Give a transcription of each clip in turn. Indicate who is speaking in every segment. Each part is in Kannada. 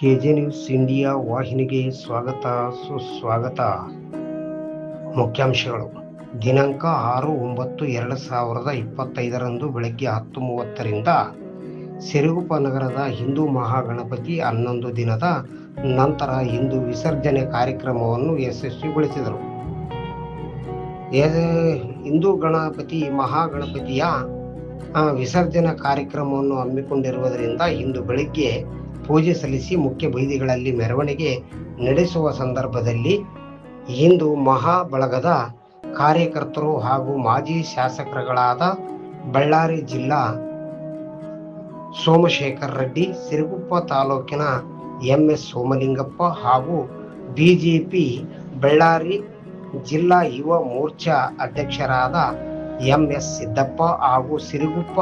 Speaker 1: ಕೆಜೆ ನ್ಯೂಸ್ ಇಂಡಿಯಾ ವಾಹಿನಿಗೆ ಸ್ವಾಗತ, ಸುಸ್ವಾಗತ. ಮುಖ್ಯಾಂಶಗಳು. ದಿನಾಂಕ ಆರು ಒಂಬತ್ತು ಎರಡು ಸಾವಿರದ ಇಪ್ಪತ್ತೈದರಂದು ಬೆಳಗ್ಗೆ ಹತ್ತು ಮೂವತ್ತರಿಂದ ಸಿರುಗುಪ್ಪ ನಗರದ ಹಿಂದೂ ಮಹಾಗಣಪತಿ ಹನ್ನೊಂದು ದಿನದ ನಂತರ ಹಿಂದೂ ವಿಸರ್ಜನೆ ಕಾರ್ಯಕ್ರಮವನ್ನು ಯಶಸ್ವಿಗೊಳಿಸಿದರು. ಹಿಂದೂ ಗಣಪತಿ ಮಹಾಗಣಪತಿಯ ವಿಸರ್ಜನಾ ಕಾರ್ಯಕ್ರಮವನ್ನು ಹಮ್ಮಿಕೊಂಡಿರುವುದರಿಂದ ಇಂದು ಬೆಳಿಗ್ಗೆ ಪೂಜೆ ಸಲ್ಲಿಸಿ ಮುಖ್ಯ ಬೀದಿಗಳಲ್ಲಿ ಮೆರವಣಿಗೆ ನಡೆಸುವ ಸಂದರ್ಭದಲ್ಲಿ ಇಂದು ಮಹಾಬಳಗದ ಕಾರ್ಯಕರ್ತರು ಹಾಗೂ ಮಾಜಿ ಶಾಸಕರುಗಳಾದ ಬಳ್ಳಾರಿ ಜಿಲ್ಲಾ ಸೋಮಶೇಖರ್ ರೆಡ್ಡಿ, ಸಿರುಗುಪ್ಪ ತಾಲೂಕಿನ ಎಂಎಸ್ ಸೋಮಲಿಂಗಪ್ಪ ಹಾಗೂ ಬಿಜೆಪಿ ಬಳ್ಳಾರಿ ಜಿಲ್ಲಾ ಯುವ ಮೋರ್ಚಾ ಅಧ್ಯಕ್ಷರಾದ ಎಂಎಸ್ ಸಿದ್ದಪ್ಪ ಹಾಗೂ ಸಿರುಗುಪ್ಪ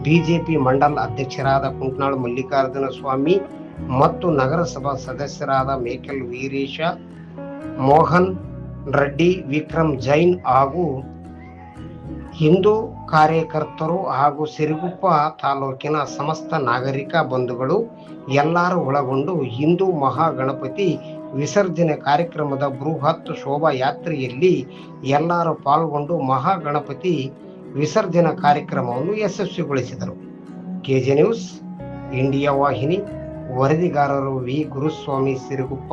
Speaker 1: ಬಿಜೆಪಿ ಮಂಡಲ್ ಅಧ್ಯಕ್ಷರಾದ ಕುಂಟ್ನಾಳ್ ಮಲ್ಲಿಕಾರ್ಜುನ ಸ್ವಾಮಿ ಮತ್ತು ನಗರಸಭಾ ಸದಸ್ಯರಾದ ಮೇಕಲ್ ವೀರೇಶ, ಮೋಹನ್ ರೆಡ್ಡಿ, ವಿಕ್ರಮ್ ಜೈನ್ ಹಾಗೂ ಹಿಂದೂ ಕಾರ್ಯಕರ್ತರು ಹಾಗೂ ಸಿರಿಗುಪ್ಪ ತಾಲೂಕಿನ ಸಮಸ್ತ ನಾಗರಿಕ ಬಂಧುಗಳು ಎಲ್ಲರೂ ಒಳಗೊಂಡು ಹಿಂದೂ ಮಹಾಗಣಪತಿ ವಿಸರ್ಜನೆ ಕಾರ್ಯಕ್ರಮದ ಬೃಹತ್ ಶೋಭಾಯಾತ್ರೆಯಲ್ಲಿ ಎಲ್ಲರೂ ಪಾಲ್ಗೊಂಡು ಮಹಾಗಣಪತಿ ವಿಸರ್ಜನಾ ಕಾರ್ಯಕ್ರಮವನ್ನು ಯಶಸ್ವಿಗೊಳಿಸಿದರು. ಕೆಜೆ ನ್ಯೂಸ್ ಇಂಡಿಯಾ ವಾಹಿನಿ ವರದಿಗಾರರು ವಿ. ಗುರುಸ್ವಾಮಿ ಸಿರುಗುಪ್ಪ.